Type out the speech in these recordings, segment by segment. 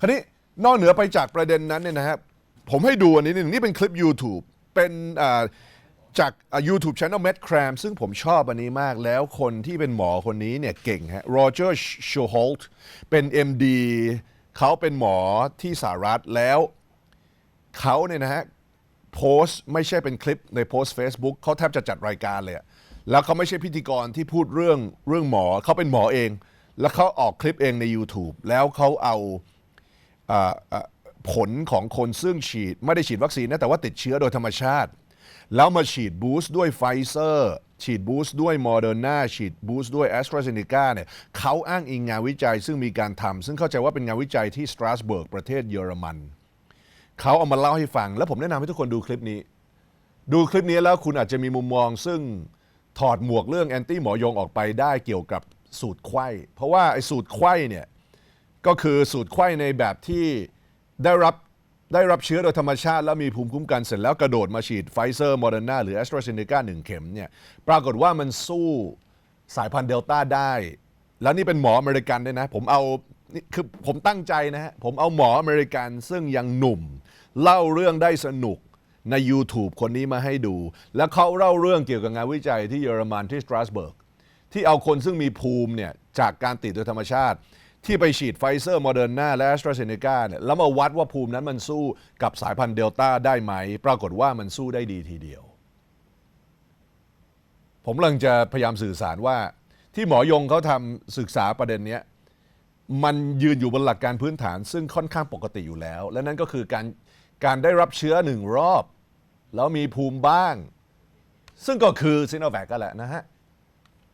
คราวนี้นอกเหนือไปจากประเด็นนั้นเนี่ยนะครับผมให้ดูอันนี้นิดนึงนี่เป็นคลิป YouTube เป็นจาก YouTube Channel Matt Cram ซึ่งผมชอบอันนี้มากแล้วคนที่เป็นหมอคนนี้เนี่ยเก่งฮะโรเจอร์ช h โฮลต์เป็น MD เขาเป็นหมอที่สหรัฐแล้วเขาเนี่ยนะฮะโพสต์ไม่ใช่เป็นคลิปในโพสต์ Facebook เขาแทบจะจัดรายการเลยแล้วเขาไม่ใช่พิธีกรที่พูดเรื่องเรื่องหมอเขาเป็นหมอเอง แล้วเขาออกคลิปเองใน YouTube แล้วเขาเอา ผลของคนซึ่งฉีด ไม่ได้ฉีดวัคซีนนะแต่ว่าติดเชื้อโดยธรรมชาติ แล้วมาฉีดบูสต์ด้วยไฟเซอร์ฉีดบูสต์ด้วยโมเดอร์นาฉีดบูสต์ด้วยแอสตราเซเนกาเนี่ยเขาอ้างอิงงานวิจัยซึ่งมีการทำซึ่งเข้าใจว่าเป็นงานวิจัยที่สตราสเบิร์กประเทศเยอรมันเขาเอามาเล่าให้ฟัง แล้วผมแนะนำให้ทุกคนดูคลิปนี้ ดูคลิปนี้แล้วคุณอาจจะมีมุมมองซึ่งถอดหมวกเรื่องแอนตี้หมอยงออกไปได้เกี่ยวกับสูตรไข้เพราะว่าไอ้สูตรไข้เนี่ย ก็คือสูตรไข้ในแบบที่ได้รับได้รับเชื้อโดยธรรมชาติ แล้วมีภูมิคุ้มกันเสร็จแล้วกระโดดมาฉีดไฟเซอร์โมเดอร์นาหรือแอสตราเซเนกาหนึ่งเข็มเนี่ยปรากฏว่ามันสู้สายพันธุ์เดลต้าได้ แล้วนี่เป็นหมออเมริกันด้วยนะ ผมเอานี่คือผมตั้งใจนะฮะ ผมเอาหมออเมริกันซึ่งยังหนุ่ม เล่าเรื่องได้สนุกใน YouTube คนนี้มาให้ดู แล้วเขาเล่าเรื่องเกี่ยวกับงานวิจัยที่เยอรมันที่สตราสเบิร์กที่เอาคนซึ่งมีภูมิเนี่ยจากการติดโดยธรรมชาติ ที่ไปฉีดไฟเซอร์โมเดอร์นาและแอสตราเซเนกาเนี่ยแล้วมาวัดว่าภูมินั้นมันสู้กับสายพันธุ์เดลต้าได้ไหม ปรากฏว่ามันสู้ได้ดีทีเดียว ผมกำลังจะพยายามสื่อสารว่า ที่หมอยงเขาทำศึกษาประเด็นนี้มันยืนอยู่บนหลักการพื้นฐาน ซึ่งค่อนข้างปกติอยู่แล้ว และนั่นก็คือการการได้รับเชื้อหนึ่งรอบ แล้วมีภูมิบ้าง ซึ่งก็คือซิโนแวคก็แหละนะฮะ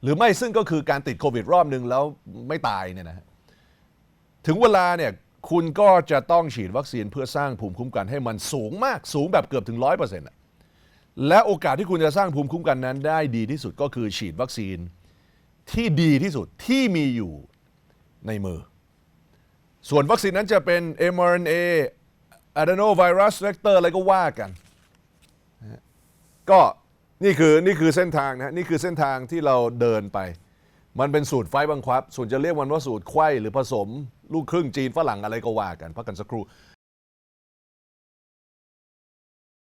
หรือไม่ซึ่งก็คือการติดโควิดรอบหนึ่งแล้วไม่ตายเนี่ยนะฮะ ถึงเวลาเนี่ยคุณก็จะต้องฉีดวัคซีนเพื่อสร้างภูมิคุ้มกันให้มันสูงมากสูงแบบเกือบถึงร้อยเปอร์เซ็นต์และโอกาสที่คุณจะสร้างภูมิคุ้มกันนั้นได้ดีที่สุดก็คือฉีดวัคซีนที่ดีที่สุดที่มีอยู่ในมือ ส่วนวัคซีนนั้นจะเป็น mRNA adenovirus vector อะไรก็ว่ากัน ก็นี่คือนี่คือเส้นทางนะนี่คือเส้นทางที่เราเดินไป มันเป็นสูตรไฟบังคับ ส่วนจะเรียกมันว่าสูตรไข้หรือผสม ลูกครึ่งจีนฝรั่งอะไรก็ว่ากันพักกันสักครู่